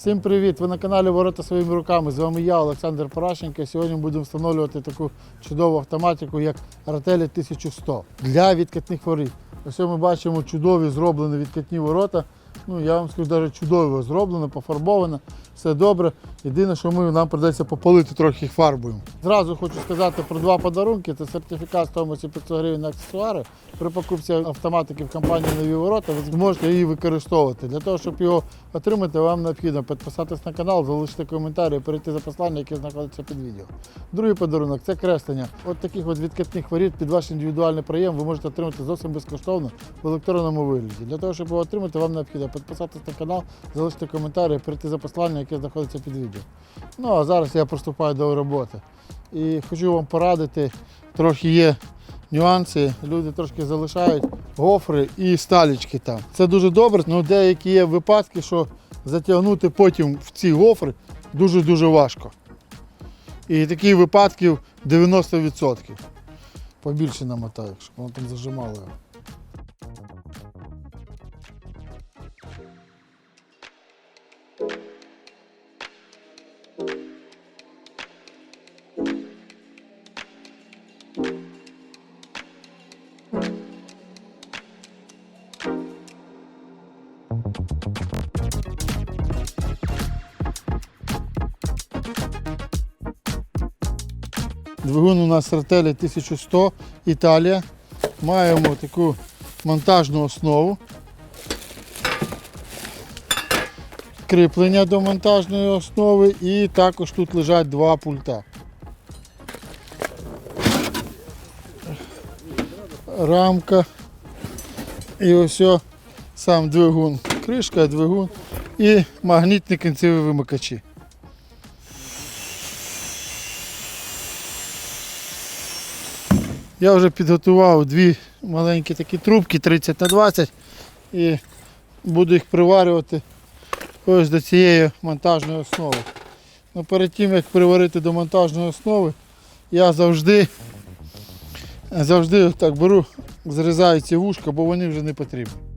Всім привіт! Ви на каналі Ворота своїми руками. З вами я, Олександр Порашенко. Сьогодні будемо встановлювати таку чудову автоматику, як ротелі 1100 для відкатних воріт. Ось ми бачимо чудові зроблені відкатні ворота. Ну, я вам скажу, навіть чудово зроблено, пофарбовано, все добре. Єдине, що ми, нам придеться попалити трохи фарбою. Зразу хочу сказати про два подарунки. Це сертифікат стоїмості 500 гривень на аксесуари. При покупці автоматики в компанії Нові ворота ви зможете її використовувати. Для того, щоб його отримати, вам необхідно підписатись на канал, залишити коментарі перейти за послання, яке знаходиться під відео. Другий подарунок це креслення. От таких от відкатних воріт під ваш індивідуальний проєм ви можете отримати зовсім безкоштовно в електронному вигляді. Для того, щоб його отримати, вам необхідно підписатись на канал, залишити коментарі перейти за послання, яке знаходиться під відео. Ну а зараз я приступаю до роботи. І хочу вам порадити, трохи є нюанси. Люди трошки залишають гофри і сталічки там. Це дуже добре, але деякі є випадки, що затягнути потім в ці гофри дуже-дуже важко. І таких випадків 90%. Побільше намотаю, щоб воно там зажимало. Двигун у нас Ротелі 1100 Італія. Маємо таку монтажну основу. Кріплення до монтажної основи і також тут лежать два пульта. Рамка. І ось сам двигун. Кришка, двигун і магнітні кінцеві вимикачі. Я вже підготував дві маленькі такі трубки 30 на 20 і буду їх приварювати ось до цієї монтажної основи. Ну, перед тим як приварити до монтажної основи, я завжди, завжди так беру, зрізаю ці вушка, бо вони вже не потрібні.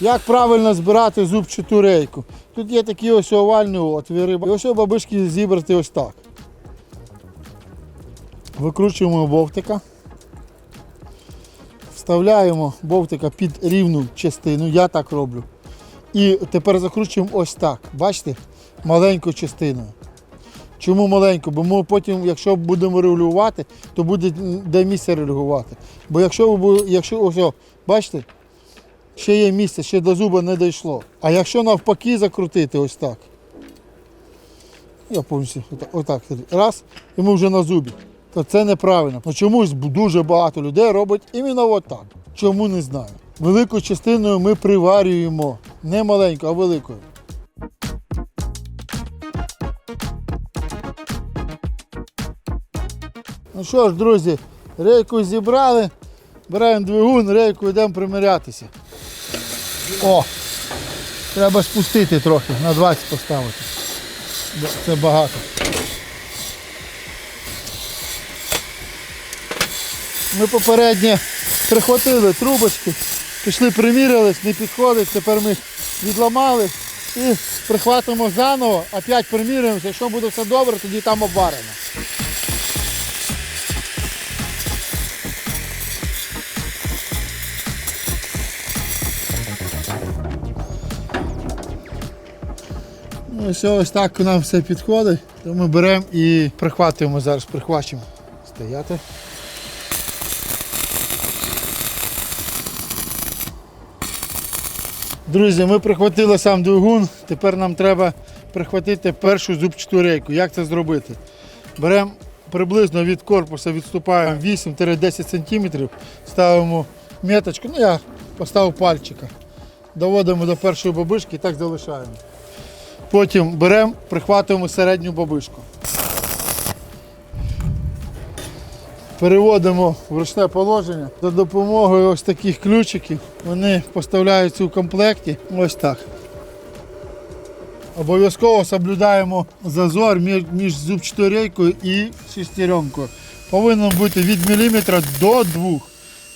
Як правильно збирати зубчату рейку? Тут є такі ось овальні отвіри. І ось бабишки зібрати ось так. Викручуємо бовтика. Вставляємо бовтика під рівну частину, я так роблю. І тепер закручуємо ось так. Бачите? Маленькою частиною. Чому маленьку? Бо ми потім, якщо будемо регулювати, то буде де місце регулювати. Бо якщо ви якщо ось, бачите, ще є місце, ще до зуба не дійшло. А якщо навпаки закрутити ось так. Я повністю отак. Раз, і ми вже на зубі. То це неправильно. Ну, чомусь дуже багато людей робить іменно отак. Чому не знаю. Великою частиною ми приварюємо. Не маленьку, а великою. Ну що ж, друзі, рейку зібрали, беремо двигун, рейку йдемо примирятися. О! Треба спустити трохи, на 20 поставити. Це багато. Ми попередньо прихватили трубочки, пішли примірялись, не підходить, тепер ми відламали і прихватимо заново, опять приміряємося, якщо буде все добре, тоді там обварено. Ну, ось так нам все підходить, то ми беремо і прихватуємо зараз, прихвачимо. Стояти. Друзі, ми прихватили сам двигун, тепер нам треба прихватити першу зубчату рейку. Як це зробити? Беремо приблизно від корпуса відступаємо 8-10 см, ставимо меточку, ну я поставив пальчика. Доводимо до першої бабишки і так залишаємо. Потім беремо, прихватуємо середню бабишку. Переводимо в ручне положення за допомогою ось таких ключиків. Вони поставляються у комплекті ось так. Обов'язково соблюдаємо зазор між, зубчатою рейкою і шестеренкою. Повинен бути від міліметра до двох.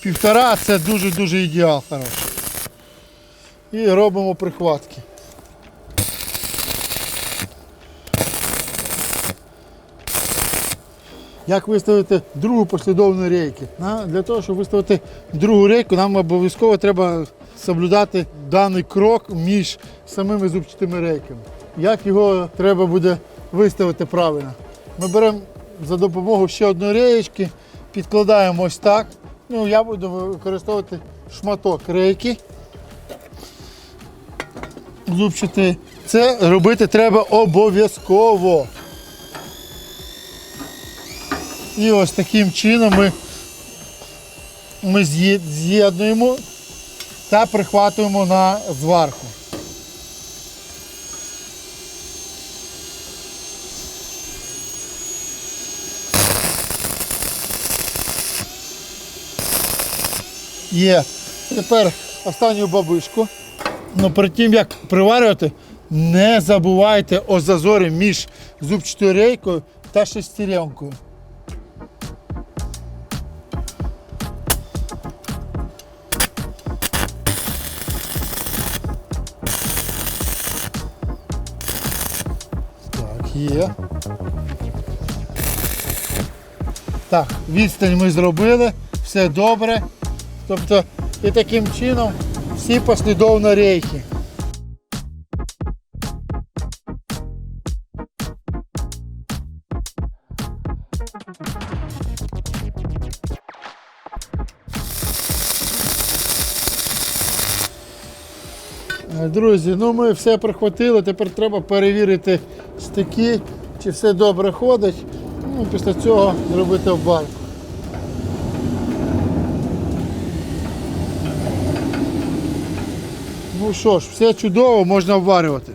Півтора це дуже-дуже ідеал хороший. І робимо прихватки. Як виставити другу послідовну рейки? Для того, щоб виставити другу рейку, нам обов'язково треба соблюдати даний крок між самими зубчатими рейками. Як його треба буде виставити правильно? Ми беремо за допомогою ще одної реєчки, підкладаємо ось так. Ну, я буду використовувати шматок рейки. Зубчатий. Це робити треба обов'язково. І ось таким чином ми, ми з'єднуємо та прихватуємо на зварку. Є. Тепер останню бабишку. Ну, перед тим як приварювати, не забувайте о зазорі між зубчатою рейкою та шестеренкою. Є. Так, відстань ми зробили, все добре. Тобто і таким чином всі послідовно рейки. Е, Друзі, ну ми все прихватили, тепер треба перевірити стики, чи все добре ходить. Ну, після цього зробити обварку. Ну що ж, все чудово, можна обварювати.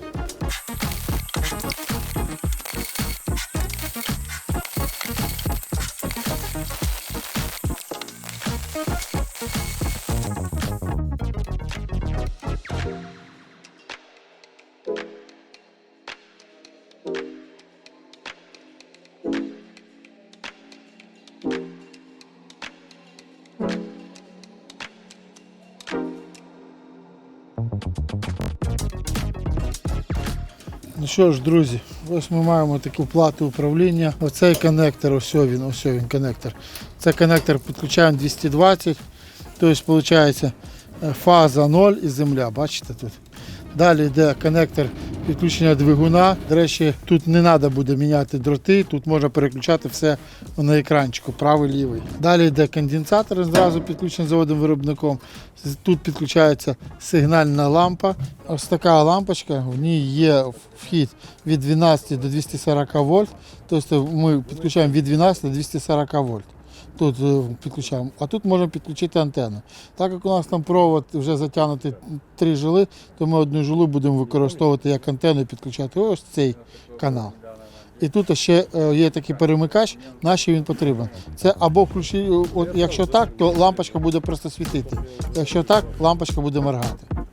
Ну що ж, друзі, ось ми маємо таку плату управління. Оцей коннектор, ось він, ось він коннектор. Це коннектор підключаємо 220, тобто виходить фаза 0 і земля, бачите тут. Далі йде коннектор підключення двигуна. До речі, тут не треба буде міняти дроти, тут можна переключати все на екранчику, правий, лівий. Далі йде конденсатор, зразу підключений заводом виробником. Тут підключається сигнальна лампа. Ось така лампочка, в ній є вхід від 12 до 240 вольт. Тобто ми підключаємо від 12 до 240 вольт. Тут е, підключаємо, а тут можемо підключити антенну. Так як у нас там провод вже затягнутий три жили, то ми одну жилу будемо використовувати як антенну і підключати ось цей канал. І тут ще е, є такий перемикач, на що він потрібен. Це або включи, якщо так, то лампочка буде просто світити. Якщо так, лампочка буде моргати.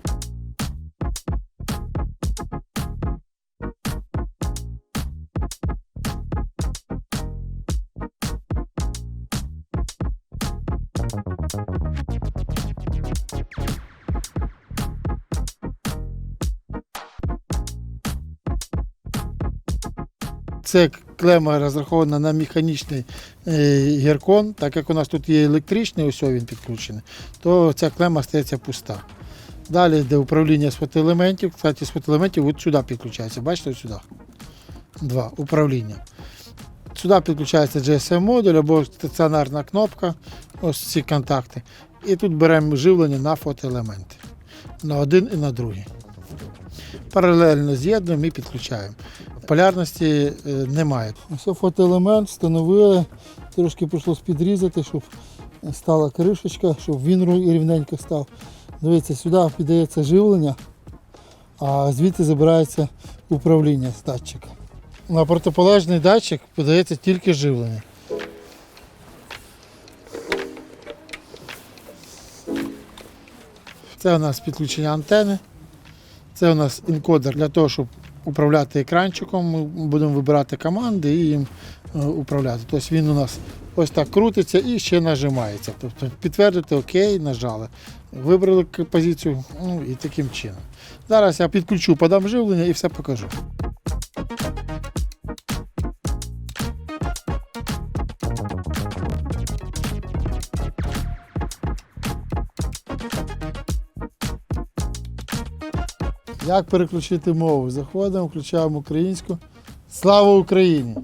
Це клема розрахована на механічний е, гіркон, так як у нас тут є електричний, ось він підключений, то ця клема стається пуста. Далі йде управління з фотоелементів. Кстати, з фотоелементів от сюди підключається. Бачите, от сюди. Два. Управління. Сюди підключається GSM-модуль або стаціонарна кнопка, ось ці контакти. І тут беремо живлення на фотоелементи. На один і на другий. Паралельно з'єднуємо і підключаємо. Полярності е, немає. Ось фотоелемент встановили, трошки прийшлось підрізати, щоб стала кришечка, щоб він рівненько став. Дивіться, сюди піддається живлення, а звідти забирається управління з датчика. На протиполежний датчик подається тільки живлення. Це у нас підключення антени. Це у нас інкодер для того, щоб управляти екранчиком. Ми будемо вибирати команди і їм е, управляти. Тобто він у нас ось так крутиться і ще нажимається. Тобто підтвердити ОК, нажали. Вибрали позицію ну, і таким чином. Зараз я підключу, подам живлення і все покажу. Як переключити мову? Заходимо, включаємо українську. Слава Україні!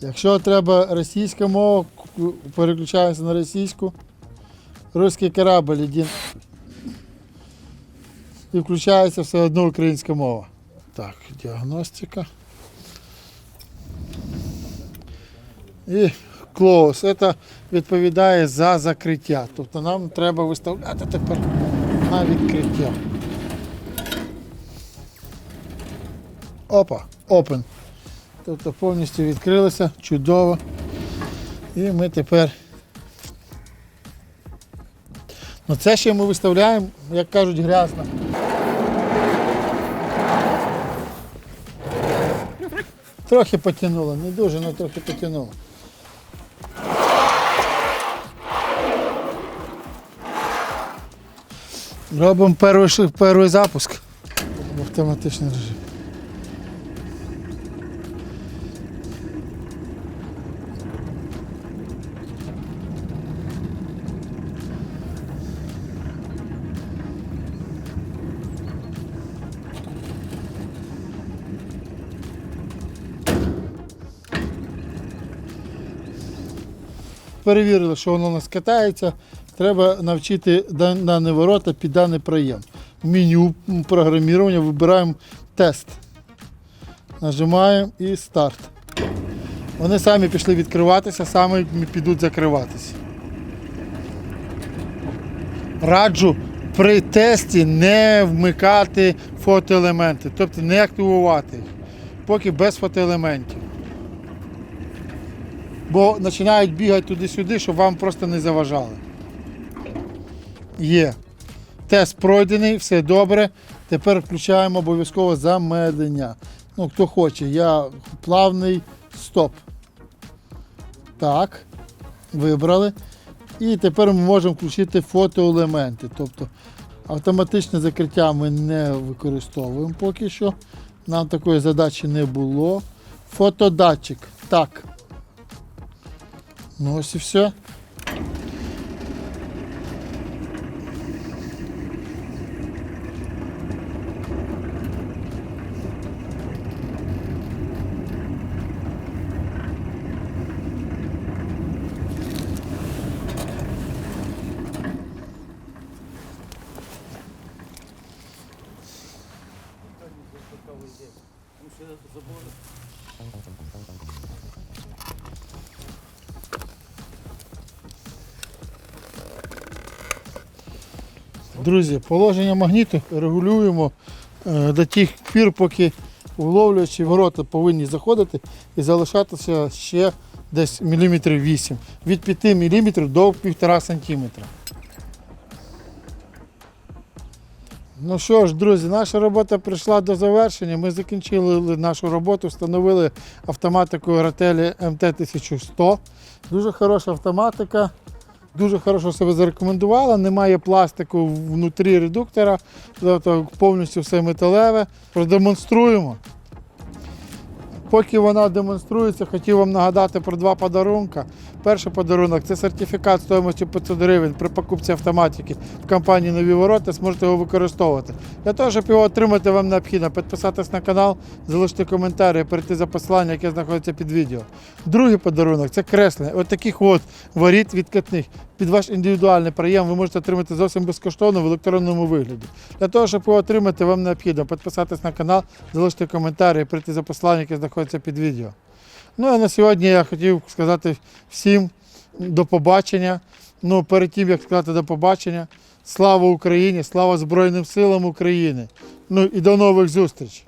Якщо треба російська мова, переключаємося на російську. Руський корабль один. І включається все одно українська мова. Так, діагностика. І close. Це відповідає за закриття. Тобто нам треба виставляти тепер на відкриття. Опа, open. Тобто повністю відкрилося, чудово. І ми тепер. Ну це ще ми виставляємо, як кажуть, грязно. Трохи потягнуло, не дуже, але трохи потягнуло. Робимо перший, перший запуск в автоматичний режим. Перевірили, що воно у нас катається, треба навчити дан- дані ворота під даний проєм. В меню програмування вибираємо тест. Нажимаємо і старт. Вони самі пішли відкриватися, самі підуть закриватися. Раджу при тесті не вмикати фотоелементи, тобто не активувати їх, поки без фотоелементів бо починають бігати туди-сюди, щоб вам просто не заважали. Є. Тест пройдений, все добре. Тепер включаємо обов'язково замедлення. Ну, хто хоче, я плавний стоп. Так. Вибрали. І тепер ми можемо включити фотоелементи. Тобто автоматичне закриття ми не використовуємо поки що. Нам такої задачі не було. Фотодатчик. Так. Ну ось і все. Друзі, положення магніту регулюємо е, до тих пір, поки вловлюючі ворота повинні заходити і залишатися ще десь міліметрів 8. Від 5 мм до 1,5 см. Ну що ж, друзі, наша робота прийшла до завершення. Ми закінчили нашу роботу, встановили автоматику Ротелі МТ-1100. Дуже хороша автоматика. Дуже хорошо себе зарекомендувала. Немає пластику внутрі редуктора, тобто повністю все металеве. Продемонструємо. Поки вона демонструється, хотів вам нагадати про два подарунки. Перший подарунок це сертифікат стоїмості 500 гривень при покупці автоматики в компанії Нові ворота. Зможете його використовувати. Для того, щоб його отримати, вам необхідно підписатись на канал, залишити коментарі, перейти за посилання, яке знаходиться під відео. Другий подарунок це креслення. От таких от воріт відкатних. Під ваш індивідуальний прийом ви можете отримати зовсім безкоштовно в електронному вигляді. Для того, щоб його отримати, вам необхідно підписатись на канал, залишити коментарі, перейти за посилання, яке знаходиться під відео. Ну а на сьогодні я хотів сказати всім до побачення. Ну, перед тим, як сказати до побачення, слава Україні, слава Збройним силам України. Ну і до нових зустрічей.